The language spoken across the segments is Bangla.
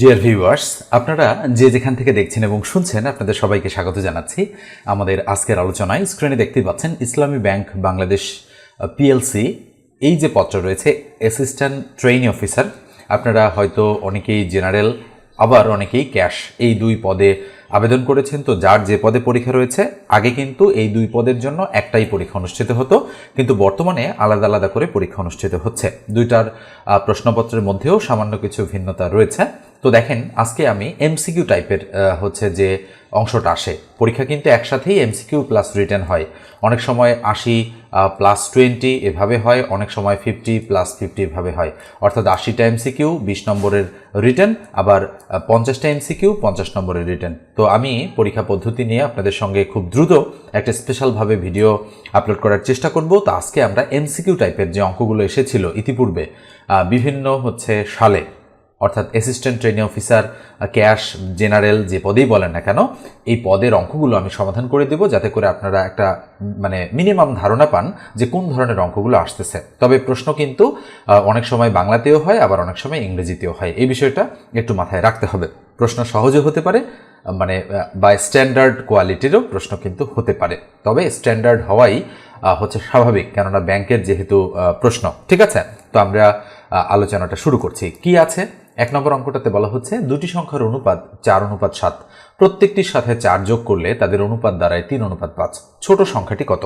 ডিয়ার ভিউয়ার্স আপনারা যে যেখান থেকে দেখছেন এবং শুনছেন, আপনাদের সবাইকে স্বাগত জানাচ্ছি। আমাদের আজকের আলোচনায় স্ক্রিনে দেখতে পাচ্ছেন ইসলামী ব্যাংক বাংলাদেশ পিএলসি এই যে পত্র রয়েছে অ্যাসিস্ট্যান্ট ট্রেইনি অফিসার আপনারা হয়তো অনেকেই জেনারেল আবার অনেকেই ক্যাশ এই দুই পদে আবেদন করেছেন, তো যার যে পদে পরীক্ষা রয়েছে, আগে কিন্তু এই দুই পদের জন্য একটাই পরীক্ষা অনুষ্ঠিত হতো, কিন্তু বর্তমানে আলাদা আলাদা করে পরীক্ষা অনুষ্ঠিত হচ্ছে। দুইটার প্রশ্নপত্রের মধ্যেও সামান্য কিছু ভিন্নতা রয়েছে। তো দেখেন, আজকে আমি এমসিকিউ টাইপের হচ্ছে যে অংশটা আসে। পরীক্ষা কিন্তু একসাথেই এমসিকিউ প্লাস রিটার্ন হয়। অনেক সময় আশি প্লাস টোয়েন্টি এভাবে হয়, অনেক সময় ফিফটি প্লাস ফিফটি এভাবে হয়। অর্থাৎ আশিটা এমসিকিউ বিশ নম্বরের রিটার্ন আবার পঞ্চাশটা এমসিকিউ পঞ্চাশ নম্বরের রিটার্ন তো আমি পরীক্ষা পদ্ধতি নিয়ে আপনাদের সঙ্গে খুব দ্রুত একটা স্পেশালভাবে ভিডিও আপলোড করার চেষ্টা করব। তো আজকে আমরা এমসিকিউ টাইপের যে অঙ্কগুলো এসেছিল ইতিপূর্বে বিভিন্ন হচ্ছে সালে অর্থাৎ assistant training officer cash general যে পদেই বলেন না কেন, এই পদের অঙ্কগুলো আমি সমাধান করে দেব যাতে করে আপনারা একটা মানে মিনিমাম ধারণা পান যে কোন ধরনের অঙ্কগুলো আসতেছে। তবে প্রশ্ন কিন্তু অনেক সময় বাংলাতেও হয়, আবার অনেক সময় ইংরেজিতেও হয়। এই বিষয়টা একটু মাথায় রাখতে হবে। প্রশ্ন সহজে হতে পারে মানে বা স্ট্যান্ডার্ড কোয়ালিটিরও প্রশ্ন কিন্তু হতে পারে। তবে স্ট্যান্ডার্ড হওয়াই হচ্ছে স্বাভাবিক, কেননা ব্যাংকের যেহেতু প্রশ্ন, ঠিক আছে? তো আমরা আলোচনাটা শুরু করছি। কি আছে? এক নম্বর অঙ্কটাতে বলা হচ্ছে, দুটি সংখ্যার অনুপাত চার, অনুপাত সাত। প্রত্যেকটির সাথে চার যোগ করলে তাদের অনুপাত দাঁড়ায় তিন, অনুপাত পাঁচ। ছোট সংখ্যাটি কত?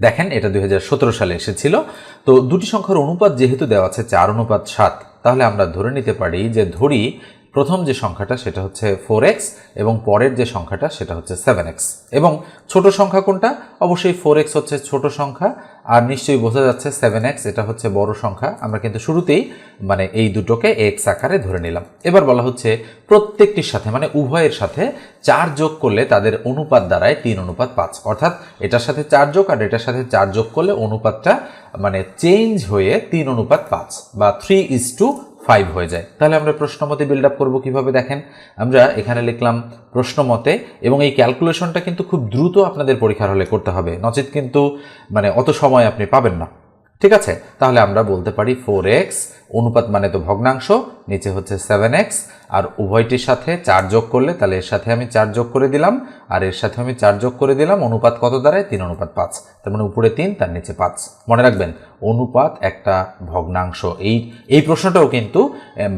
দেখেন, এটা দুই সালে এসেছিল। তো দুটি সংখ্যার অনুপাত যেহেতু দেওয়া আছে চার, অনুপাত সাত, তাহলে আমরা ধরে নিতে পারি যে ধরি প্রথম যে সংখ্যাটা, সেটা হচ্ছে ফোর এক্স এবং পরের যে সংখ্যাটা, সেটা হচ্ছে সেভেন এক্স এবং ছোট সংখ্যা কোনটা? অবশ্যই ফোর এক্স হচ্ছে ছোট সংখ্যা নিশ্চয়ই বোঝা যাচ্ছে সেভেন এক্স এটা হচ্ছে বড় সংখ্যা। আমরা কিন্তু শুরুতেই মানে এই দুটোকে এক্স আকারে ধরে নিলাম। এবার বলা হচ্ছে প্রত্যেকটির সাথে মানে উভয়ের সাথে চার যোগ করলে তাদের অনুপাত দ্বারায় তিন অনুপাত পাঁচ। অর্থাৎ এটার সাথে চার যোগ আর এটার সাথে চার যোগ করলে অনুপাতটা মানে চেঞ্জ হয়ে তিন অনুপাত পাঁচ বা থ্রি ইজ টু ফাইভ হয়ে যায়। তাহলে আমরা প্রশ্ন মতে বিল্ড আপ করব কীভাবে দেখেন? আমরা এখানে লিখলাম প্রশ্ন মতে এবং এই ক্যালকুলেশনটা কিন্তু খুব দ্রুত আপনাদের পরীক্ষার হলে করতে হবে। নচেত কিন্তু মানে অত সময় আপনি পাবেন না। ঠিক আছে? তাহলে আমরা বলতে পারি ফোর এক্স অনুপাত মানে তো ভগ্নাংশ, নিচে হচ্ছে সেভেন এক্স আর উভয়টির সাথে চার যোগ করলে তাহলে এর সাথে আমি চার যোগ করে দিলাম, আর এর সাথে আমি চার যোগ করে দিলাম, অনুপাত কত দাঁড়ায়? তিন অনুপাত পাঁচ। তার মানে উপরে তিন, তার নিচে পাঁচ। মনে রাখবেন, অনুপাত একটা ভগ্নাংশ। এই এই প্রশ্নটাও কিন্তু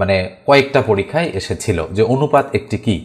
মানে কয়েকটা পরীক্ষায় এসেছিল যে অনুপাত একটি কি?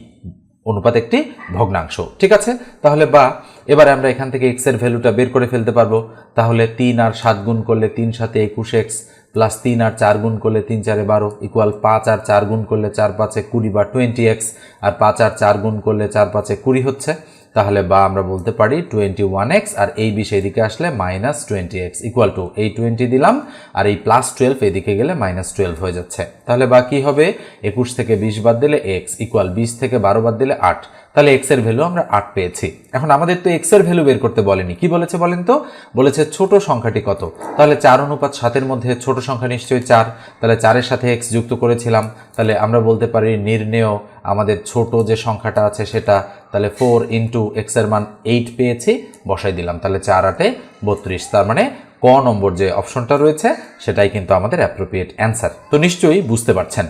অনুপাত একটি ভগ্নাংশ। ঠিক আছে? তাহলে বা এবারে আমরা এখান থেকে এক্সের ভ্যালুটা বের করে ফেলতে পারব। তাহলে তিন আর সাত গুণ করলে তিন সাথে একুশ এক্স প্লাস তিন আর চার গুণ করলে তিন চারে বারো ইকুয়াল পাঁচ আর চার গুণ করলে চার পাঁচে কুড়ি বা টোয়েন্টি এক্স আর পাঁচ আর চার গুণ করলে চার পাঁচে কুড়ি হচ্ছে। তাহলে বা আমরা বলতে পারি টোয়েন্টি ওয়ান এক্স আর এই বিশ এদিকে আসলে minus twenty x equal to এই টোয়েন্টি দিলাম, আর এই প্লাস টুয়েলভ এদিকে গেলে মাইনাস টুয়েলভ হয়ে যাচ্ছে। তাহলে বা কী হবে? একুশ থেকে বিশ বাদ দিলে এক্স ইকুয়াল বিশ থেকে বারো বাদ দিলে আট। তাহলে এক্সের ভ্যালু আমরা আট পেয়েছি। এখন আমাদের তো এক্সের ভ্যালু বের করতে বলেনি। কি বলেছে বলেন তো? বলেছে ছোট সংখ্যাটি কত? তাহলে চার অনুপাত সাতের মধ্যে ছোট সংখ্যা নিশ্চয়ই চার। তাহলে চারের সাথে এক্স যুক্ত করেছিলাম। তাহলে আমরা বলতে পারি নির্ণেয় আমাদের ছোট যে সংখ্যাটা আছে সেটা। তাহলে ফোর ইন্টু এক্সের মান এইট পেয়েছি, বসাই দিলাম। তাহলে চার আটে বত্রিশ। তার মানে ক নম্বর যে অপশনটা রয়েছে, সেটাই কিন্তু আমাদের অ্যাপ্রোপ্রিয়েট অ্যান্সার তো নিশ্চয়ই বুঝতে পারছেন।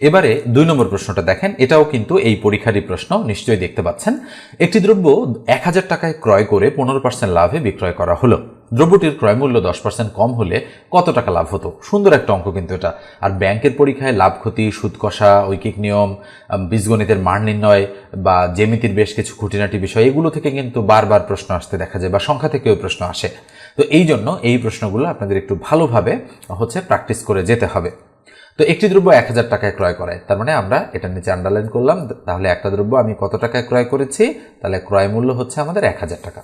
এবারে দুই নম্বর প্রশ্নটা দেখেন, এটাও কিন্তু এই পরীক্ষারই প্রশ্ন, নিশ্চয়ই দেখতে পাচ্ছেন। একটি দ্রব্য এক হাজার টাকায় ক্রয় করে পনেরো পার্সেন্ট লাভে বিক্রয় করা হলো। দ্রব্যটির ক্রয় মূল্য দশ পার্সেন্ট কম হলে কত টাকা লাভ হতো? সুন্দর একটা অঙ্ক কিন্তু এটা। আর ব্যাংকের পরীক্ষায় লাভ ক্ষতি, সুদ কষা, ঐকিক নিয়ম বীজগণিতের মান নির্ণয় বা জেমিতির বেশ কিছু খুঁটিনাটি বিষয়, এগুলো থেকে কিন্তু বারবার প্রশ্ন আসতে দেখা যায় বা সংখ্যা থেকেও প্রশ্ন আসে। তো এই জন্য এই প্রশ্নগুলো আপনাদের একটু ভালোভাবে হচ্ছে প্র্যাকটিস করে যেতে হবে। তো একটি দ্রব্য এক হাজার টাকায় ক্রয় করায় তার মানে আমরা এটা নিচে আন্ডারলাইন করলাম, তাহলে একটা দ্রব্য আমি কত টাকায় ক্রয় করেছি, তাহলে ক্রয় মূল্য হচ্ছে আমাদের এক হাজার টাকা।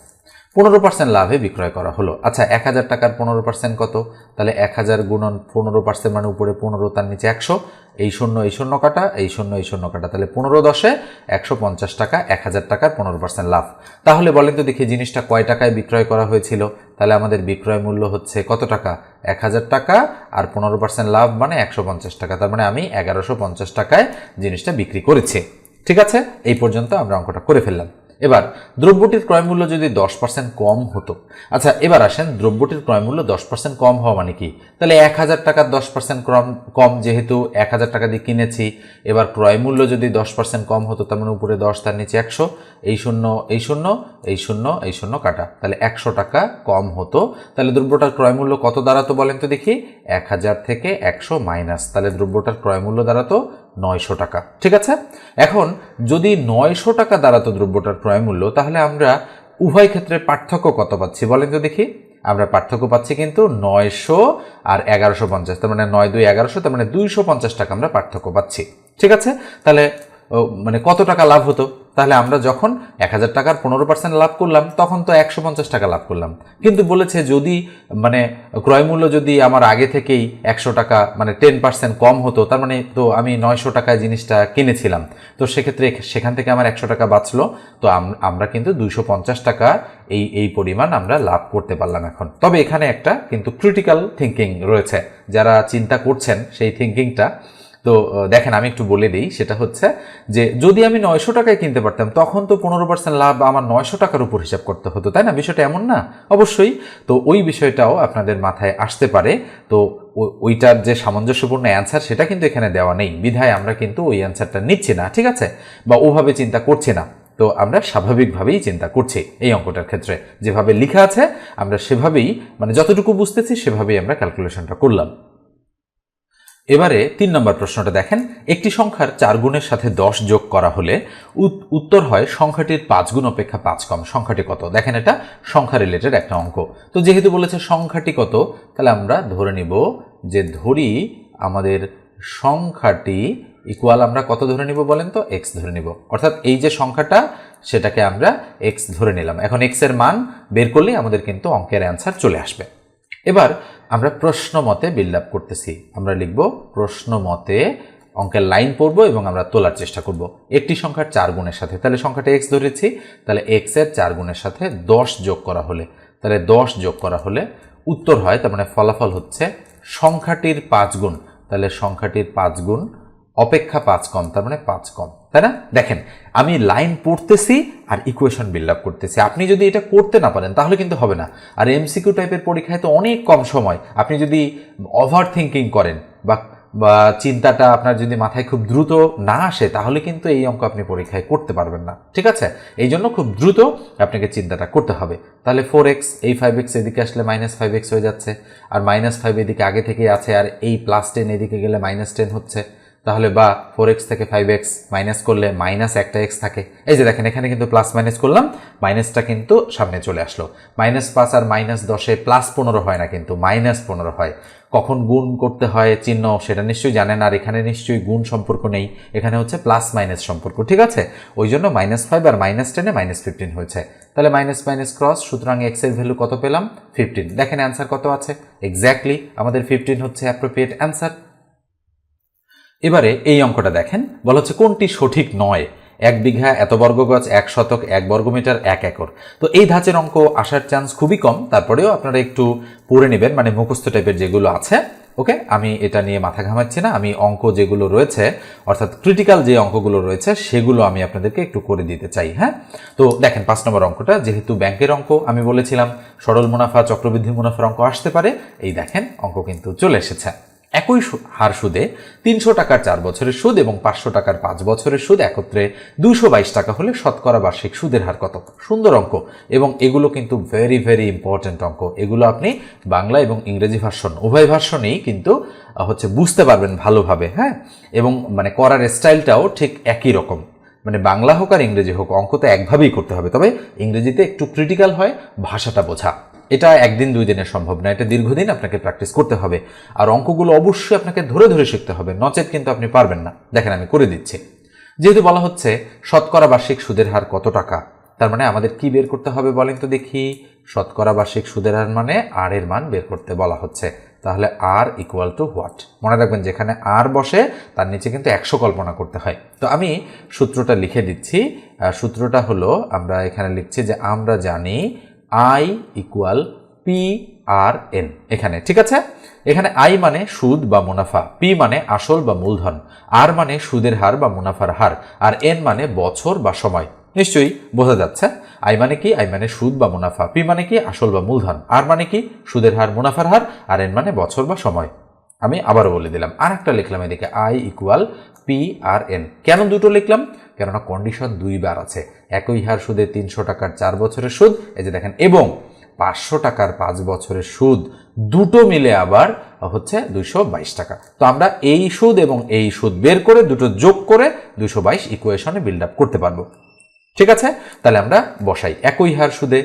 পনেরো পার্সেন্ট লাভে বিক্রয় করা হলো। আচ্ছা এক হাজার টাকার পনেরো পার্সেন্ট কত? তাহলে এক হাজার গুণন পনেরো পার্সেন্ট মানে উপরে পনেরো, তার নিচে একশো, এই শূন্য এই শূন্য কাটা, এই শূন্য এই শূন্য কাটা, তাহলে পনেরো দশে একশো পঞ্চাশ টাকা, এক হাজার টাকার পনেরো পার্সেন্ট লাভ। তাহলে বলেন তো দেখি জিনিসটা কয় টাকায় বিক্রয় করা হয়েছিল? তাহলে আমাদের বিক্রয় মূল্য হচ্ছে কত টাকা? এক হাজার টাকা আর পনেরো পার্সেন্ট লাভ মানে একশো পঞ্চাশ টাকা। তার মানে আমি এগারোশো পঞ্চাশ টাকায় জিনিসটা বিক্রি করেছি। ঠিক আছে? এই পর্যন্ত আমরা অঙ্কটা করে ফেললাম। এবার, দ্রব্যটির ক্রয়মূল্য যদি দশ পার্সেন্ট কম হতো আচ্ছা এবার আসেন, দ্রব্যটির ক্রয়মূল্য দশ পার্সেন্ট কম হওয়া মানে কি? তাহলে এক হাজার টাকার দশ পার্সেন্ট কম কম যেহেতু এক হাজার টাকা দিয়ে কিনেছি, এবার ক্রয়মূল্য যদি দশ পার্সেন্ট কম হতো, তার মানে উপরে দশ, তার নিচে একশো, এই শূন্য এই শূন্য এই শূন্য এই শূন্য কাটা, তাহলে একশো টাকা কম হতো, তাহলে দ্রব্যটার ক্রয়মূল্য কত দাঁড়াতো বলেন তো দেখি? এক হাজার থেকে একশো মাইনাস, তাহলে দ্রব্যটার ক্রয়মূল্য দাঁড়াতো নয়শো টাকা। ঠিক আছে? এখন যদি নয়শো টাকা দাঁড়াতো দ্রব্যটার ক্রয় মূল্য, তাহলে আমরা উভয় ক্ষেত্রে পার্থক্য কত পাচ্ছি বলেন তো দেখি। আমরা পার্থক্য পাচ্ছি কিন্তু নয়শো আর এগারোশো পঞ্চাশ, তার মানে নয়, দুই, এগারোশো, তার মানে দুইশো পঞ্চাশ টাকা আমরা পার্থক্য পাচ্ছি। ঠিক আছে? তাহলে মানে কত টাকা লাভ হতো? তাহলে আমরা যখন এক হাজার টাকার পনেরো পার্সেন্ট লাভ করলাম, তখন তো একশো পঞ্চাশ টাকা লাভ করলাম। কিন্তু বলেছে যদি মানে ক্রয়মূল্য যদি আমার আগে থেকেই একশো টাকা মানে টেন পার্সেন্ট কম হতো, তার মানে তো আমি নয়শো টাকায় জিনিসটা কিনেছিলাম। তো সেক্ষেত্রে সেখান থেকে আমার একশো টাকা বাঁচলো। তো আমরা কিন্তু দুইশো পঞ্চাশ টাকা এই এই পরিমাণ আমরা লাভ করতে পারলাম এখন। তবে এখানে একটা কিন্তু ক্রিটিক্যাল থিঙ্কিং রয়েছে। যারা চিন্তা করছেন সেই থিঙ্কিংটা তো দেখেন, আমি একটু বলে দিই, সেটা হচ্ছে যে যদি আমি নয়শো টাকায় কিনতে পারতাম, তখন তো পনেরো পার্সেন্ট লাভ আমার নয়শো টাকার উপর হিসাব করতে হতো, তাই না? বিষয়টা এমন না, অবশ্যই। তো ওই বিষয়টাও আপনাদের মাথায় আসতে পারে। তো ওইটার যে সামঞ্জস্যপূর্ণ অ্যান্সার সেটা কিন্তু এখানে দেওয়া নেই। বিধায় আমরা কিন্তু ওই অ্যান্সারটা নিচ্ছি না, ঠিক আছে? বা ওভাবে চিন্তা করছি না। তো আমরা স্বাভাবিকভাবেই চিন্তা করছি এই অঙ্কটার ক্ষেত্রে। যেভাবে লেখা আছে, আমরা সেভাবেই মানে যতটুকু বুঝতেছি, সেভাবেই আমরা ক্যালকুলেশনটা করলাম। এবারে তিন নম্বর প্রশ্নটা দেখেন। একটি সংখ্যার চার গুণের সাথে দশ যোগ করা হলে উত- উত্তর হয় সংখ্যাটির পাঁচ গুণ অপেক্ষা পাঁচ কম। সংখ্যাটি কত? দেখেন এটা সংখ্যা রিলেটেড একটা অঙ্ক। তো যেহেতু বলেছে সংখ্যাটি কত, তাহলে আমরা ধরে নিব যে ধরি আমাদের সংখ্যাটি ইকুয়াল আমরা কত ধরে নিব বলেন তো? এক্স ধরে নিব। অর্থাৎ এই যে সংখ্যাটা, সেটাকে আমরা এক্স ধরে নিলাম। এখন এক্সের মান বের করলেই আমাদের কিন্তু অঙ্কের অ্যান্সার চলে আসবে। এবার আমরা প্রশ্ন মতে বিল্ড আপ করতেছি। আমরা লিখব প্রশ্ন মতে অঙ্কের লাইন পড়ব এবং আমরা তোলার চেষ্টা করব। একটি সংখ্যার চার গুণের সাথে। তাহলে সংখ্যাটা এক্স ধরেছি। তাহলে এক্সের চার গুণের সাথে দশ যোগ করা হলে। তাহলে দশ যোগ করা হলে উত্তর হয়, তার মানে ফলাফল হচ্ছে সংখ্যাটির পাঁচ গুণ। তাহলে সংখ্যাটির পাঁচ গুণ অপেক্ষা পাঁচ কম, তার মানে পাঁচ কম, তাই না? দেখেন, আমি লাইন পড়তেছি আর ইকুয়েশন বিল্ড আপ করতেছি। আপনি যদি এটা করতে না পারেন, তাহলে কিন্তু হবে না। আর এমসিকিউ টাইপের পরীক্ষায় তো অনেক কম সময়। আপনি যদি ওভার থিঙ্কিং করেন বা বা চিন্তাটা আপনার যদি মাথায় খুব দ্রুত না আসে, তাহলে কিন্তু এই অঙ্ক আপনি পরীক্ষায় করতে পারবেন না। ঠিক আছে? এই জন্য খুব দ্রুত আপনাকে চিন্তাটা করতে হবে। তাহলে ফোর এক্স এই ফাইভ এক্স এদিকে আসলে মাইনাস ফাইভ এক্স হয়ে যাচ্ছে। আর মাইনাস ফাইভ এদিকে আগে থেকে আছে, আর এই প্লাস টেন এদিকে গেলে মাইনাস টেন হচ্ছে। তাহলে বা ফোর এক্স থেকে ফাইভ এক্স মাইনাস করলে মাইনাস একটা এক্স থাকে। এই যে দেখেন, এখানে কিন্তু প্লাস মাইনাস করলাম মাইনাসটা কিন্তু সামনে চলে আসলো। মাইনাস পাঁচ আর মাইনাস দশে প্লাস পনেরো হয় না কিন্তু মাইনাস পনেরো হয়। কখন গুণ করতে হয় চিহ্ন সেটা নিশ্চয়ই জানেন, আর এখানে নিশ্চয়ই গুণ সম্পর্ক নেই। এখানে হচ্ছে প্লাস মাইনাস সম্পর্ক, ঠিক আছে? ওই জন্য মাইনাস ফাইভ আর মাইনাস টেনে মাইনাস ফিফটিন হয়েছে। তাহলে মাইনাস মাইনাস ক্রস সুতরাং এক্সের ভ্যালু কত পেলাম? ফিফটিন দেখেন অ্যান্সার কত আছে? এক্স্যাক্টলি আমাদের ফিফটিন হচ্ছে অ্যাপ্রোপ্রিয়েট অ্যান্সার এবারে এই অঙ্কটা দেখেন। বলা হচ্ছে কোনটি সঠিক নয়? এক বিঘা, এত বর্গ গজ এক শতক, এক বর্গমিটার, এক একর। তো এই ধাঁচের অঙ্ক আসার চান্স খুবই কম। তারপরেও আপনারা একটু পড়ে নেবেন মানে মুখস্থ টাইপের যেগুলো আছে। ওকে? আমি এটা নিয়ে মাথা ঘামাচ্ছি না। আমি অঙ্ক যেগুলো রয়েছে, অর্থাৎ ক্রিটিক্যাল যে অঙ্কগুলো রয়েছে, সেগুলো আমি আপনাদেরকে একটু করে দিতে চাই হ্যাঁ? তো দেখেন, পাঁচ নম্বর অঙ্কটা, যেহেতু ব্যাংকের অঙ্ক, আমি বলেছিলাম, সরল মুনাফা, চক্রবৃদ্ধি মুনাফার অঙ্ক আসতে পারে। এই দেখেন, অঙ্ক কিন্তু চলে এসেছে। একই হার সুদে তিনশো টাকার চার বছরের সুদ এবং পাঁচশো টাকার পাঁচ বছরের সুদ একত্রে দুশো বাইশ টাকা হলে শতকরা বার্ষিক সুদের হার কত? সুন্দর অঙ্ক। এবং এগুলো কিন্তু ভেরি ভেরি ইম্পর্ট্যান্ট অঙ্ক। এগুলো আপনি বাংলা এবং ইংরেজি ভার্সন, উভয় ভার্সনেই কিন্তু হচ্ছে বুঝতে পারবেন ভালোভাবে হ্যাঁ? এবং মানে করার স্টাইলটাও ঠিক একই রকম। মানে বাংলা হোক আর ইংরেজি হোক, অঙ্ক তো একভাবেই করতে হবে। তবে ইংরেজিতে একটু ক্রিটিক্যাল হয়, ভাষাটা বোঝা। এটা একদিন, দুই দিনে সম্ভব না। এটা দীর্ঘদিন আপনাকে প্র্যাকটিস করতে হবে। আর অঙ্কগুলো অবশ্যই আপনাকে ধরে ধরে শিখতে হবে। নচেত কিন্তু আপনি পারবেন না। দেখেন, আমি করে দিচ্ছি। যেহেতু বলা হচ্ছে, শতকরা বার্ষিক সুদের হার কত টাকা? তার মানে আমাদের কি বের করতে হবে বলেন তো দেখি। শতকরা বার্ষিক সুদের হার মানে আর এর মান বের করতে বলা হচ্ছে। তাহলে আর ইকুয়াল টু হোয়াট মনে রাখবেন, যেখানে আর বসে, তার নিচে কিন্তু একশো কল্পনা করতে হয়। তো আমি সূত্রটা লিখে দিচ্ছি। সূত্রটা হলো, আমরা এখানে লিখছি যে আমরা জানি I equal P R N এখানে, ঠিক আছে? এখানে আই মানে সুদ বা মুনাফা পি মানে আসল বা মূলধন আর মানে সুদের হার বা মুনাফার হার, আর এন মানে বছর বা সময়। নিশ্চয়ই বোঝা যাচ্ছে? আই মানে কি? আই মানে সুদ বা মুনাফা পি মানে কি? আসল বা মূলধন আর মানে কি? সুদের হার, মুনাফার হার, আর এন মানে বছর বা সময়। আমি আবারও বলে দিলাম আর একটা লিখলাম এদিকে I equal P R N কেন দুটো লিখলাম? কেননা কন্ডিশন দুইবার আছে। একই হার সুদে তিনশো টাকার চার বছরের সুদ, এই যে দেখেন, এবং পাঁচশো টাকার পাঁচ বছরের সুদ, দুটো মিলে আবার হচ্ছে দুইশো বাইশ টাকা। তো আমরা এই সুদ এবং এই সুদ বের করে দুটো যোগ করে দুইশো বাইশ ইকুয়েশনে বিল্ড আপ করতে পারব। ঠিক আছে? তাহলে আমরা বসাই। একই হার সুদে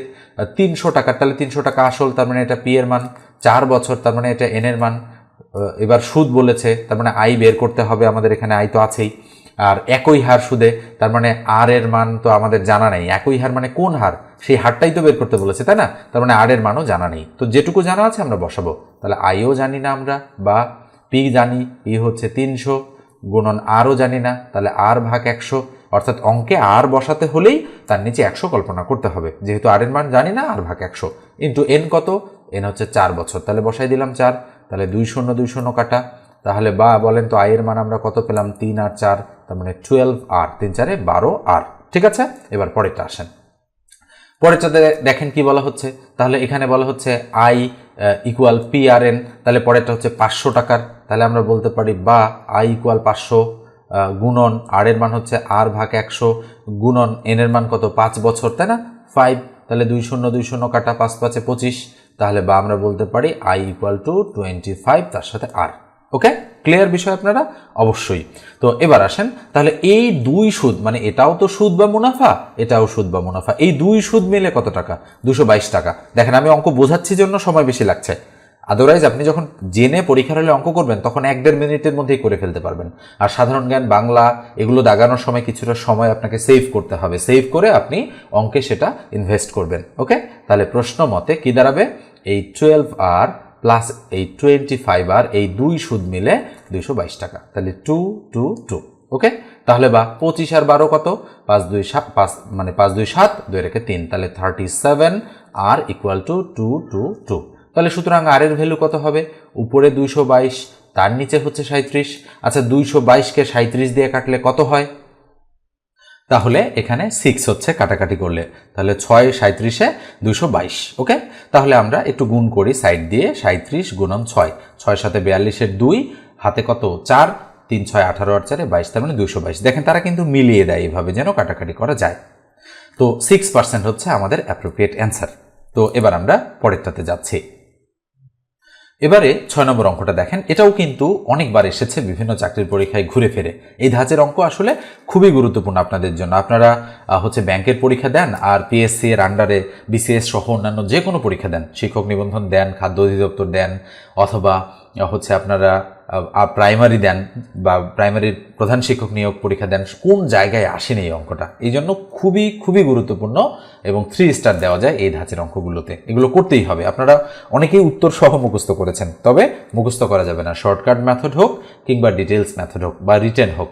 তিনশো টাকার, তাহলে তিনশো টাকা আসল, তার মানে এটা পি এর মান। চার বছর, তার মানে এটা এন এর মান। এবার সুদ বলেছে, তার মানে আই বের করতে হবে, আমাদের এখানে আই তো আছেই। আর একই হার সুদে, তার মানে আর এর মান তো আমাদের জানা নেই। একই হার মানে কোন হার? সেই হারটাই তো বের করতে বলেছে, তাই না? তার মানে আর এর মানও জানা নেই। তো যেটুকু জানা আছে আমরা বসাবো। তাহলে আইও জানি না আমরা, বা পি জানি পি হচ্ছে তিনশো, গুণন আরও জানি না, তাহলে আর ভাগ একশো। অর্থাৎ অঙ্কে আর বসাতে হলেই তার নিচে একশো কল্পনা করতে হবে। যেহেতু আর এর মান জানি না, আর ভাগ একশো। ইন্টু এন কত? এন হচ্ছে চার বছর। তাহলে বসাই দিলাম চার। তাহলে দুই শূন্য দুই শূন্য কাটা। তাহলে বা বলেন তো আয়ের মান আমরা কত পেলাম? তিন আর চার, তার মানে টুয়েলভ আর। তিন চারে বারো আর। ঠিক আছে? এবার পরেরটা আসেন। পরেরটাতে দেখেন কি বলা হচ্ছে? তাহলে এখানে বলা হচ্ছে I equal P R N তাহলে পরেরটা হচ্ছে পাঁচশো টাকার। তাহলে আমরা বলতে পারি বা আই ইকুয়াল পাঁচশো গুণন আর এর মান হচ্ছে আর ভাগ একশো, গুণন এন এর মান কত? পাঁচ বছর, তাই না? ফাইভ তাহলে দুই শূন্য দুই শূন্য কাটা, পাঁচ পাঁচে পঁচিশ। তাহলে বা আমরা বলতে পারি I equal to twenty five তার সাথে আর ওকে ক্লিয়ার বিষয় আপনারা? অবশ্যই। তো এবার আসেন, তাহলে এই দুই সুদ মানে এটাও তো সুদ বা মুনাফা, এটাও সুদ বা মুনাফা। এই দুই সুদ মিলে কত টাকা? দুশো টাকা। দেখেন, আমি অঙ্ক বোঝাচ্ছি জন্য সময় বেশি লাগছে। আদারওয়াইজ আপনি যখন জেনে পরীক্ষার হলে অঙ্ক করবেন, তখন এক দেড় মিনিটের মধ্যেই করে ফেলতে পারবেন। আর সাধারণ জ্ঞান, বাংলা, এগুলো দাগানোর সময় কিছুটা সময় আপনাকে সেভ করতে হবে। সেভ করে আপনি অঙ্কে সেটা ইনভেস্ট করবেন। ওকে তাহলে প্রশ্ন মতে কি দাঁড়াবে? এই টুয়েলভ আর প্লাস এই টোয়েন্টি ফাইভ আর এই দুই সুদ মিলে দুইশো বাইশ টাকা। তাহলে টু টু টু ওকে তাহলে বা পঁচিশ আর বারো কত? পাঁচ দুই সাত, পাঁচ মানে পাঁচ দুই সাত, দুই রেখে তিন। তাহলে thirty seven R equal to two two two তাহলে সুতরাং আর এর ভ্যালু কত হবে? উপরে দুইশো বাইশ, তার নিচে হচ্ছে সাঁত্রিশ আচ্ছা দুইশো বাইশকে সাঁত্রিশ দিয়ে কাটলে কত হয়? তাহলে এখানে সিক্স হচ্ছে কাটাকাটি করলে। তাহলে ছয় সাঁত্রিশে দুশো বাইশ, ওকে? তাহলে আমরা একটু গুণ করি সাইড দিয়ে সাঁত্রিশ গুণন ছয়। ছয় সাথে বিয়াল্লিশের দুই, হাতে কত? চার, তিন, ছয়, আঠারো আর চারে বাইশ, তার মানে দুশো বাইশ। দেখেন, তারা কিন্তু মিলিয়ে দেয় এইভাবে যেন কাটাকাটি করা যায়। তো সিক্স পার্সেন্ট হচ্ছে আমাদের অ্যাপ্রোপ্রিয়েট অ্যান্সার তো এবার আমরা পরেরটাতে যাচ্ছি। এবারে ছয় নম্বর অঙ্কটা দেখেন, এটাও কিন্তু অনেকবার এসেছে বিভিন্ন চাকরির পরীক্ষায় ঘুরে ফেরে। এই ধাঁচের অঙ্ক আসলে খুবই গুরুত্বপূর্ণ আপনাদের জন্য। আপনারা হচ্ছে ব্যাংকের পরীক্ষা দেন আর পিএসসি এর আন্ডারে বিসিএস সহ অন্যান্য যে কোনো পরীক্ষা দেন। শিক্ষক নিবন্ধন দেন, খাদ্য অধিদপ্তর দেন, অথবা হচ্ছে আপনারা প্রাইমারি দেন বা প্রাইমারির প্রধান শিক্ষক নিয়োগ পরীক্ষা দেন, কোন জায়গায় আসেন এই অঙ্কটা? এই জন্য খুবই খুবই গুরুত্বপূর্ণ এবং থ্রি স্টার দেওয়া যায় এই ধাঁচের অঙ্কগুলোতে। এগুলো করতেই হবে। আপনারা অনেকেই উত্তর সহ মুখস্থ করেছেন, তবে মুখস্থ করা যাবে না। শর্টকাট মেথড হোক কিংবা ডিটেলস মেথড হোক বা রিটেন হোক।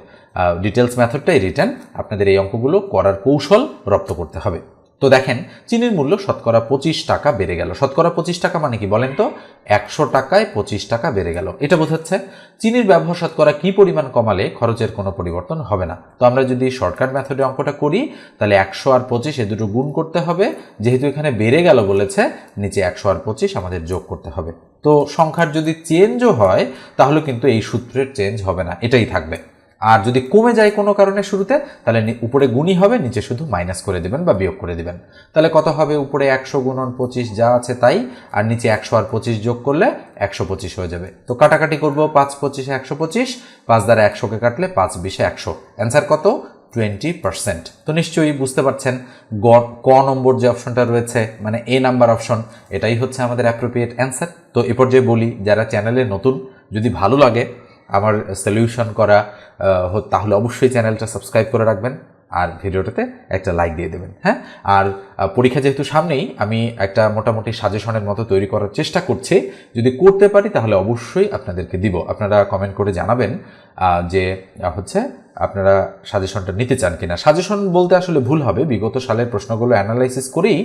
ডিটেলস মেথডটাই রিটার্ন আপনাদের এই অঙ্কগুলো করার কৌশল রপ্ত করতে হবে। তো দেখেন, চিনির মূল্য শতকরা পঁচিশ টাকা বেড়ে গেল। শতকরা পঁচিশ টাকা মানে কি বলেন তো? একশো টাকায় পঁচিশ টাকা বেড়ে গেল। এটা বোঝাচ্ছে চিনির ব্যবহার শতকরা কি পরিমাণ কমালে খরচের কোনো পরিবর্তন হবে না। তো আমরা যদি শর্টকাট মেথডে অঙ্কটা করি, তাহলে একশো আর পঁচিশ এ দুটো গুণ করতে হবে। যেহেতু এখানে বেড়ে গেল বলেছে, নিচে একশো আর পঁচিশ আমাদের যোগ করতে হবে। তো সংখ্যার যদি চেঞ্জও হয়, তাহলে কিন্তু এই সূত্রের চেঞ্জ হবে না। এটাই থাকবে। আর যদি কমে যায় কোনো কারণে শুরুতে, তাহলে উপরে গুণই হবে, নিচে শুধু মাইনাস করে দেবেন বা বিয়োগ করে দেবেন। তাহলে কত হবে? উপরে একশো গুণন পঁচিশ যা আছে তাই, আর নিচে একশো আর পঁচিশ যোগ করলে একশো পঁচিশ হয়ে যাবে। তো কাটাকাটি করব, পাঁচ পঁচিশে একশো পঁচিশ, পাঁচ দ্বারা একশোকে কাটলে পাঁচ বিশে একশো। অ্যান্সার কত? Twenty percent. তো নিশ্চয়ই বুঝতে পারছেন, গ, ক নম্বর যে অপশনটা রয়েছে মানে এ নাম্বার অপশন, এটাই হচ্ছে আমাদের অ্যাপ্রোপ্রিয়েট অ্যান্সার তো এ পর্যায়ে বলি, যারা চ্যানেলে নতুন, যদি ভালো লাগে আমার সলিউশন করা তাহলে অবশ্যই চ্যানেলটা সাবস্ক্রাইব করে রাখবেন আর ভিডিওটাতে একটা লাইক দিয়ে দেবেন হ্যাঁ? আর পরীক্ষা যেহেতু সামনেই, আমি একটা মোটামুটি সাজেশনের মতো তৈরি করার চেষ্টা করছি। যদি করতে পারি, তাহলে অবশ্যই আপনাদেরকে দিব। আপনারা কমেন্ট করে জানাবেন যে, হচ্ছে আপনারা সাজেশনটা নিতে চান কিনা। সাজেশন বলতে আসলে ভুল হবে। বিগত সালের প্রশ্নগুলো অ্যানালাইসিস করেই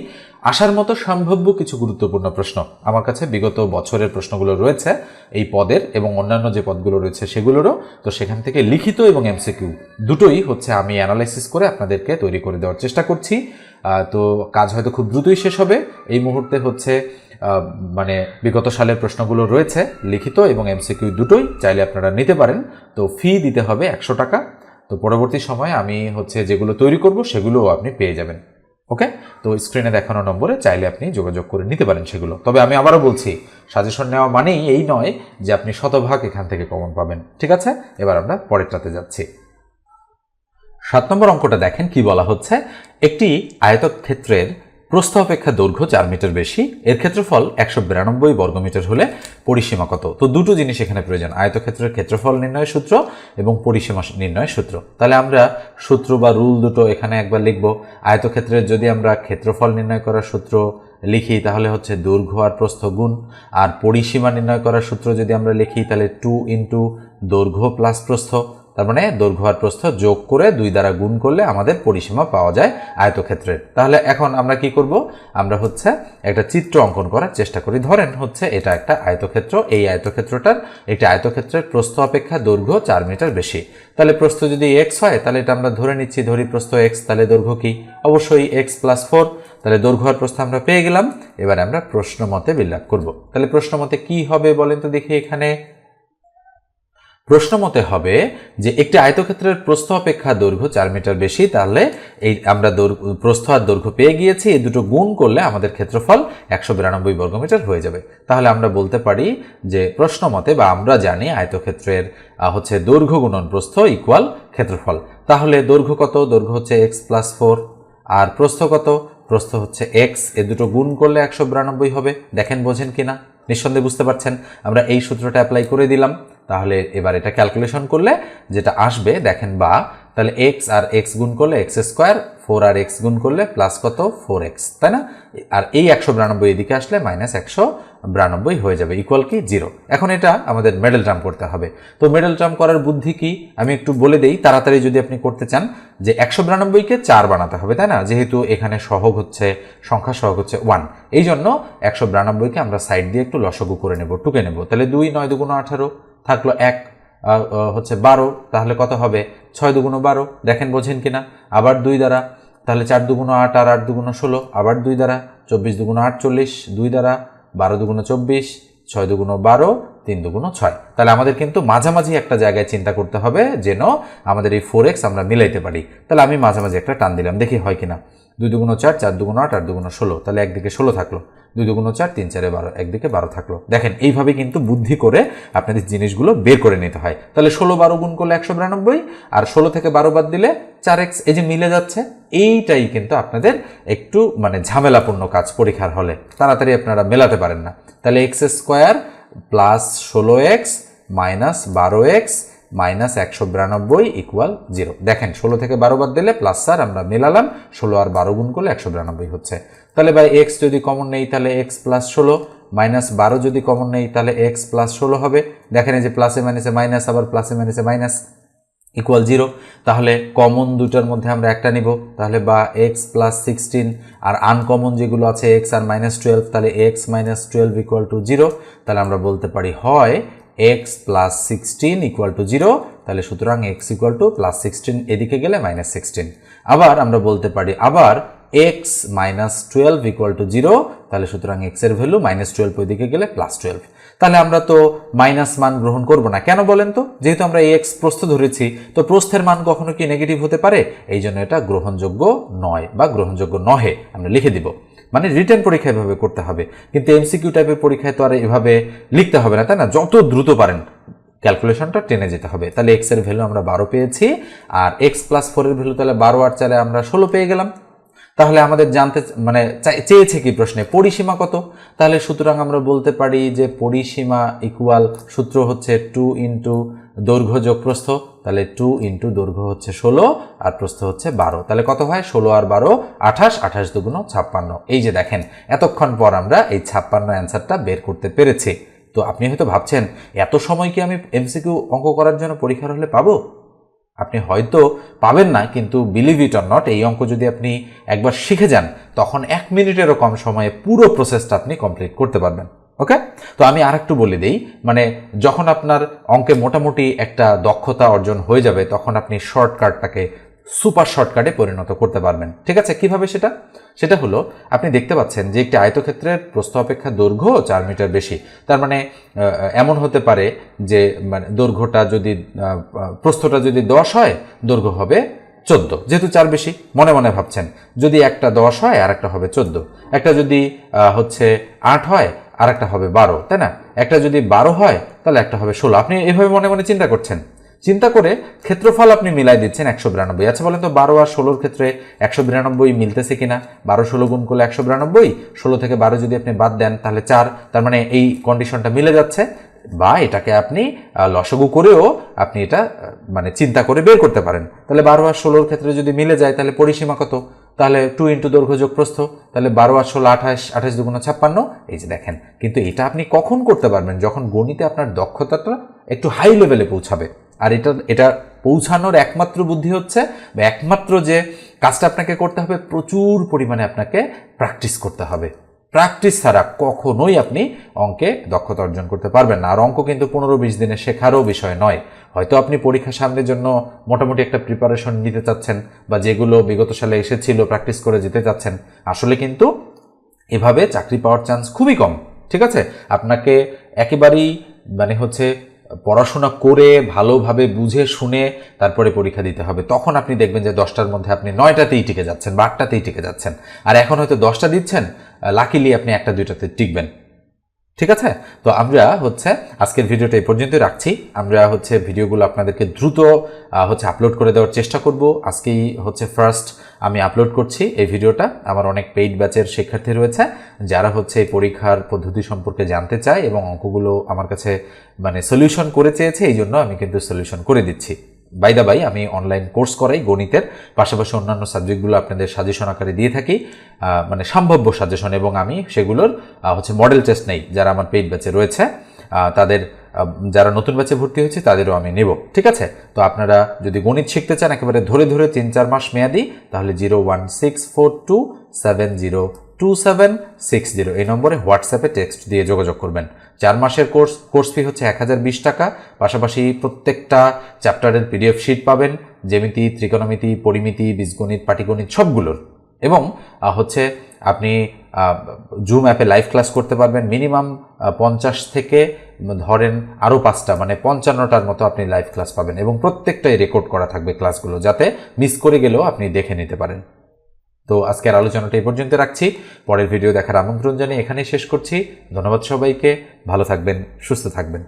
আসার মতো সম্ভাব্য কিছু গুরুত্বপূর্ণ প্রশ্ন আমার কাছে বিগত বছরের প্রশ্নগুলো রয়েছে এই পদের এবং অন্যান্য যে পদগুলো রয়েছে সেগুলোরও। তো সেখান থেকে লিখিত এবং এমসিকিউ দুটোই হচ্ছে আমি অ্যানালাইসিস করে আপনাদেরকে তৈরি করে দেওয়ার চেষ্টা করছি। তো কাজ হয়তো খুব দ্রুতই শেষ হবে। এই মুহূর্তে হচ্ছে মানে বিগত সালের প্রশ্নগুলো রয়েছে লিখিত এবং এমসিকিউ দুটোই। চাইলে আপনারা নিতে পারেন। তো ফি দিতে হবে একশো টাকা। তো পরবর্তী সময়ে আমি হচ্ছে যেগুলো তৈরি করব সেগুলোও আপনি পেয়ে যাবেন। ওকে তো স্ক্রিনে দেখানো নম্বরে চাইলে আপনি যোগাযোগ করে নিতে পারেন সেগুলো। তবে আমি আবারও বলছি সাজেশন নেওয়া মানেই এই নয় যে আপনি শতভাগ এখান থেকে কমন পাবেন। ঠিক আছে? এবার আমরা পরেরটাতে যাচ্ছি। সাত নম্বর অঙ্কটা দেখেন কি বলা হচ্ছে। একটি আয়তক্ষেত্রের প্রস্থ অপেক্ষা দৈর্ঘ্য চার মিটার বেশি, এর ক্ষেত্রফল একশো বিরানব্বই বর্গমিটার হলে পরিসীমা কত? তো দুটো জিনিস এখানে প্রয়োজন, আয়তক্ষেত্রের ক্ষেত্রফল নির্ণয় সূত্র এবং পরিসীমা নির্ণয় সূত্র। তাহলে আমরা সূত্র বা রুল দুটো এখানে একবার লিখব। আয়তক্ষেত্রের যদি আমরা ক্ষেত্রফল নির্ণয় করার সূত্র লিখি, তাহলে হচ্ছে দৈর্ঘ্য আর প্রস্থ গুণ। আর পরিসীমা নির্ণয় করার সূত্র যদি আমরা লিখি, তাহলে টু ইন্টু দৈর্ঘ্য প্লাস প্রস্থ। তার মানে দৈর্ঘ্য আর প্রস্থ যোগ করে দুই দ্বারা গুণ করলে আমাদের পরিসীমা পাওয়া যায় আয়তক্ষেত্রের। তাহলে এখন আমরা কি করব? আমরা হচ্ছে একটা চিত্র অঙ্কন করার চেষ্টা করি। ধরেন হচ্ছে এটা একটা আয়তক্ষেত্র। এই আয়তক্ষেত্রটার একটি আয়তক্ষেত্রের প্রস্থ অপেক্ষা দৈর্ঘ্য চার মিটার বেশি। তাহলে প্রস্থ যদি এক্স হয়, তাহলে এটা আমরা ধরে নিচ্ছি, ধরি প্রস্থ এক্স তাহলে দৈর্ঘ্য কি? অবশ্যই এক্স প্লাস ফোর তাহলে দৈর্ঘ্য আর প্রস্থ আমরা পেয়ে গেলাম। এবার আমরা প্রশ্ন মতে বিল্ড করব। তাহলে প্রশ্ন মতে কি হবে বলেন তো দেখি এখানে। প্রশ্ন মতে হবে যে একটি আয়তক্ষেত্রের প্রস্থ অপেক্ষা দৈর্ঘ্য চার মিটার বেশি, তাহলে এই আমরা প্রস্থ আর দৈর্ঘ্য পেয়ে গিয়েছি, এই দুটো গুণ করলে আমাদের ক্ষেত্রফল একশো বিরানব্বই বর্গমিটার হয়ে যাবে। তাহলে আমরা বলতে পারি যে প্রশ্ন মতে বা আমরা জানি আয়তক্ষেত্রের হচ্ছে দৈর্ঘ্য গুণন প্রস্থ ইকুয়াল ক্ষেত্রফল। তাহলে দৈর্ঘ্য কত? দৈর্ঘ্য হচ্ছে এক্স প্লাস ফোর আর প্রস্থ কত? প্রস্থ হচ্ছে এক্স এ দুটো গুণ করলে একশো বিরানব্বই হবে। দেখেন, বোঝেন কিনা? নিঃসন্দেহে বুঝতে পারছেন? আমরা এই সূত্রটা অ্যাপ্লাই করে দিলাম। তাহলে এবার এটা ক্যালকুলেশন করলে যেটা আসবে, দেখেন বা, তাহলে এক্স আর এক্স গুণ করলে এক্স স্কোয়ার ফোর আর এক্স গুণ করলে প্লাস কত? ফোর এক্স তাই না? আর এই একশো বিরানব্বই এদিকে আসলে মাইনাস একশো বিরানব্বই হয়ে যাবে ইকুয়াল কি? জিরো এখন এটা আমাদের মেডেল টার্ম করতে হবে। তো মেডেল টার্ম করার বুদ্ধি কি? আমি একটু বলে দেই, তাড়াতাড়ি যদি আপনি করতে চান, যে একশো বিরানব্বইকে চার বানাতে হবে, তাই না? যেহেতু এখানে সহগ হচ্ছে, সংখ্যা সহগ হচ্ছে ওয়ান এই জন্য একশো বিরানব্বইকে আমরা সাইড দিয়ে একটু লসগু করে নেব, টুকে নেব। তাহলে দুই নয় দুগুণ আঠারো থাকল এক হচ্ছে বারো, তাহলে কত হবে? ছয় দুগুণ বারো, দেখেন বোঝেন কিনা? আবার দুই দ্বারা, তাহলে চার দুগুণ আট আর আট দুগুণ ষোলো, আবার দুই দ্বারা, চব্বিশ দুগুণ আটচল্লিশ, দুই দ্বারা, বারো দুগুণ চব্বিশ, ছয় দুগুণ বারো, তিন দুগুণ ছয়। তাহলে আমাদের কিন্তু মাঝামাঝি একটা জায়গায় চিন্তা করতে হবে যেন আমাদের এই ফোর এক্স আমরা মিলাইতে পারি। তাহলে আমি মাঝামাঝি একটা টান দিলাম, দেখি হয় কিনা। দুই দুগুণ চার চার দুগুণ আট আট দুগুণ ষোলো, তাহলে একদিকে ষোলো থাকল। দুই দুগুণ চার, তিন চারে বারো, একদিকে বারো থাকল। দেখেন, এইভাবে কিন্তু বুদ্ধি করে আপনাদের জিনিসগুলো বের করে নিতে হয়। তাহলে ষোলো বারো গুণ করলে একশো বিরানব্বই, আর ষোলো থেকে বারো বাদ দিলে চার এক্স, এই যে মিলে যাচ্ছে, এইটাই কিন্তু আপনাদের একটু মানে ঝামেলাপূর্ণ কাজ পরীক্ষার হলে। তাড়াতাড়ি আপনারা মেলাতে পারেন না। তাহলে এক্স স্কোয়ার প্লাস ষোলো এক্স মাইনাস বারো এক্স মাইনাস একশো বিরানব্বই ইকুয়াল জিরো। দেখেন, ষোলো থেকে বারো বাদ দিলে প্লাস স্যার আমরা মেলালাম, ষোলো আর বারো গুণ করলে একশো বিরানব্বই হচ্ছে। তাহলে ভাই এক্স যদি কমন নেই, তাহলে এক্স প্লাস ষোলো মাইনাস বারো যদি কমন নেই, তাহলে এক্স প্লাস ষোলো হবে। দেখেন এই যে প্লাসে মাইনাসে মাইনাস আবার প্লাসে মাইনাসে মাইনাস ইকুয়াল জিরো তাহলে কমন দুটার মধ্যে আমরা একটা নিব। তাহলে বা এক্স প্লাস সিক্সটিন আর আনকমন যেগুলো আছে এক্স আর মাইনাস টুয়েলভ তাহলে x minus twelve equal to zero তাহলে আমরা বলতে পারি হয় x plus sixteen equal to zero তাহলে সুতরাং x equal to plus sixteen এদিকে গেলে মাইনাস সিক্সটিন আবার আমরা বলতে পারি, আবার x minus twelve equal to zero তাহলে সুতরাং এক্সের ভ্যালু মাইনাস টুয়েলভ ওইদিকে গেলে প্লাস টুয়েলভ তাহলে আমরা তো মাইনাস মান গ্রহণ করব না। কেন বলেন তো? যেহেতু আমরা এক্স প্রস্থ ধরেছি, তো প্রস্থের মান কখনো কি নেগেটিভ হতে পারে? এই জন্য এটা গ্রহণযোগ্য নয় বা গ্রহণযোগ্য নহে, আমরা লিখে দিব। মানে রিটার্ন পরীক্ষা এভাবে করতে হবে। কিন্তু এমসিকিউ টাইপের পরীক্ষায় তো আর এভাবে লিখতে হবে না, তাই না? যত দ্রুত পারেন ক্যালকুলেশনটা টেনে যেতে হবে। তাহলে এক্সের ভ্যালু আমরা বারো পেয়েছি, আর এক্স প্লাস ফোরের ভ্যালু তাহলে বারো, আর চারে আমরা ষোলো পেয়ে গেলাম। তাহলে আমাদের জানতে মানে চেয়েছে কি প্রশ্নে? পরিসীমা কত? তাহলে সুতরাং আমরা বলতে পারি যে পরিসীমা ইকুয়াল সূত্র হচ্ছে টু ইন্টু দৈর্ঘ্য যোগ প্রস্থ তাহলে টু ইন্টু দৈর্ঘ্য হচ্ছে ষোলো আর প্রস্থ হচ্ছে বারো। তাহলে কত হয়? ষোলো আর বারো, আঠাশ আঠাশ দুগুণ ছাপ্পান্ন। এই যে দেখেন, এতক্ষণ পর আমরা এই ছাপ্পান্ন অ্যান্সারটা বের করতে পেরেছি। তো আপনি হয়তো ভাবছেন, এত সময় কি আমি এমসিকিউ অঙ্ক করার জন্য পরীক্ষার হলে পাবো? আপনি হয়তো পাবেন না, কিন্তু বিলিভ ইট অর নট এই অঙ্ক যদি আপনি একবার শিখে যান, তখন এক মিনিটেরও কম সময়ে পুরো প্রসেসটা আপনি কমপ্লিট করতে পারবেন ওকে তো আমি আর একটু বলে দিই মানে যখন আপনার অঙ্কে মোটামুটি একটা দক্ষতা অর্জন হয়ে যাবে, তখন আপনি শর্টকাটটাকে সুপার শর্টকাটে পরিণত করতে পারবেন। ঠিক আছে? কীভাবে সেটা? সেটা হলো, আপনি দেখতে পাচ্ছেন যে একটি আয়তক্ষেত্রের প্রস্থ অপেক্ষা দৈর্ঘ্য চার মিটার বেশি। তার মানে এমন হতে পারে যে মানে দৈর্ঘ্যটা যদি প্রস্থটা যদি দশ হয়, দৈর্ঘ্য হবে চোদ্দ। যেহেতু চার বেশি, মনে মনে ভাবছেন, যদি একটা দশ হয় আর একটা হবে চোদ্দ। একটা যদি হচ্ছে আট হয় আর একটা হবে বারো, তাই না? একটা যদি বারো হয়, তাহলে একটা হবে ষোলো। আপনি এভাবে মনে মনে চিন্তা করছেন? চিন্তা করে ক্ষেত্রফল আপনি মিলাই দিচ্ছেন একশো বিরানব্বই। আচ্ছা বলেন তো, বারো আর ষোলোর ক্ষেত্রে একশো বিরানব্বই মিলতেছে কিনা? বারো ষোলো গুণ করলে একশো বিরানব্বই, ষোলো থেকে বারো যদি আপনি বাদ দেন, তাহলে চার, তার মানে এই কন্ডিশনটা মিলে যাচ্ছে বা এটাকে আপনি লসগু করেও আপনি এটা মানে চিন্তা করে বের করতে পারেন। তাহলে বারো আর ষোলোর ক্ষেত্রে যদি মিলে যায়, তাহলে পরিসীমা কত? তাহলে টু ইন্টু দৈর্ঘ্য যোগ প্রস্থ তাহলে বারো আর ষোলো আঠাশ আঠাশ দুগুণ ছাপ্পান্ন, এই যে দেখেন। কিন্তু এটা আপনি কখন করতে পারবেন? যখন গণিতে আপনার দক্ষতাটা একটু হাই লেভেলে পৌঁছাবে। আর এটা এটা পৌঁছানোর একমাত্র বুদ্ধি হচ্ছে বা একমাত্র যে কাজটা আপনাকে করতে হবে, প্রচুর পরিমাণে আপনাকে প্র্যাকটিস করতে হবে। প্র্যাকটিস ছাড়া কখনোই আপনি অঙ্কে দক্ষতা অর্জন করতে পারবেন না। আর অঙ্ক কিন্তু পনেরো বিশ দিনে শেখারও বিষয় নয়। হয়তো আপনি পরীক্ষা সামনের জন্য মোটামুটি একটা প্রিপারেশন নিতে চাচ্ছেন বা যেগুলো বিগত সালে এসেছিল প্র্যাকটিস করে যেতে চাচ্ছেন। আসলে কিন্তু এভাবে চাকরি পাওয়ার চান্স খুবই কম, ঠিক আছে? আপনাকে একেবারেই মানে হচ্ছে পড়াশোনা করে, ভালোভাবে বুঝে, শুনে তারপরে পরীক্ষা দিতে হবে। তখন আপনি দেখবেন যে দশটার মধ্যে আপনি নয়টাতেই টিকে যাচ্ছেন বা আটটাতেই টিকে যাচ্ছেন। আর এখন হয়তো দশটা দিচ্ছেন লাকিলি আপনি একটা দুইটাতে টিকবেন। ঠিক আছে? তো আমরা হচ্ছে আজকের ভিডিওটা এই পর্যন্তই রাখছি। আমরা হচ্ছে ভিডিওগুলো আপনাদেরকে দ্রুত হচ্ছে আপলোড করে দেওয়ার চেষ্টা করব। আজকেই হচ্ছে ফার্স্ট আমি আপলোড করছি এই ভিডিওটা। আমার অনেক পেইড ব্যাচের শিক্ষার্থী রয়েছে, যারা হচ্ছে এই পরীক্ষার পদ্ধতি সম্পর্কে জানতে চায় এবং অঙ্কগুলো আমার কাছে মানে সলিউশন করে চেয়েছে এই জন্য আমি কিন্তু সলিউশন করে দিচ্ছি। বাই দা বাই আমি অনলাইন কোর্স করাই গণিতের। পাশাপাশি অন্যান্য সাবজেক্টগুলো আপনাদের সাজেশন আকারে দিয়ে থাকি। মানে সম্ভাব্য সাজেশন এবং আমি সেগুলোর হচ্ছে মডেল টেস্ট নেই, যারা আমার পেইড ব্যাচে রয়েছে। তাদের যারা নতুন ব্যাচে ভর্তি হয়েছে, তাদেরও আমি নেব। ঠিক আছে? তো আপনারা যদি গণিত শিখতে চান, একেবারে ধরে ধরে তিন চার মাস মেয়াদি, তাহলে zero one six four two seven zero two seven six zero এই নম্বরে হোয়াটসঅ্যাপে টেক্সট দিয়ে যোগাযোগ করবেন। চার মাসের কোর্স কোর্স ফি হচ্ছে এক হাজার বিশ টাকা। পাশাপাশি প্রত্যেকটা চ্যাপ্টারের পিডিএফ শিট পাবেন, জ্যামিতি, ত্রিকোণমিতি, পরিমিতি, বীজগণিত, পাটিগণিত সবগুলোর। এবং হচ্ছে আপনি জুম অ্যাপে লাইভ ক্লাস করতে পারবেন। মিনিমাম পঞ্চাশ থেকে ধরেন আরও পাঁচটা মানে পঞ্চান্নটার মতো আপনি লাইভ ক্লাস পাবেন। এবং প্রত্যেকটাই রেকর্ড করা থাকবে ক্লাসগুলো যাতে মিস করে গেলেও আপনি দেখে নিতে পারেন। তো আজকের আলোচনাটা এই পর্যন্ত রাখছি। পরের ভিডিও দেখার আমন্ত্রণ জানিয়ে এখানেই শেষ করছি। ধন্যবাদ সবাইকে। ভালো থাকবেন, সুস্থ থাকবেন।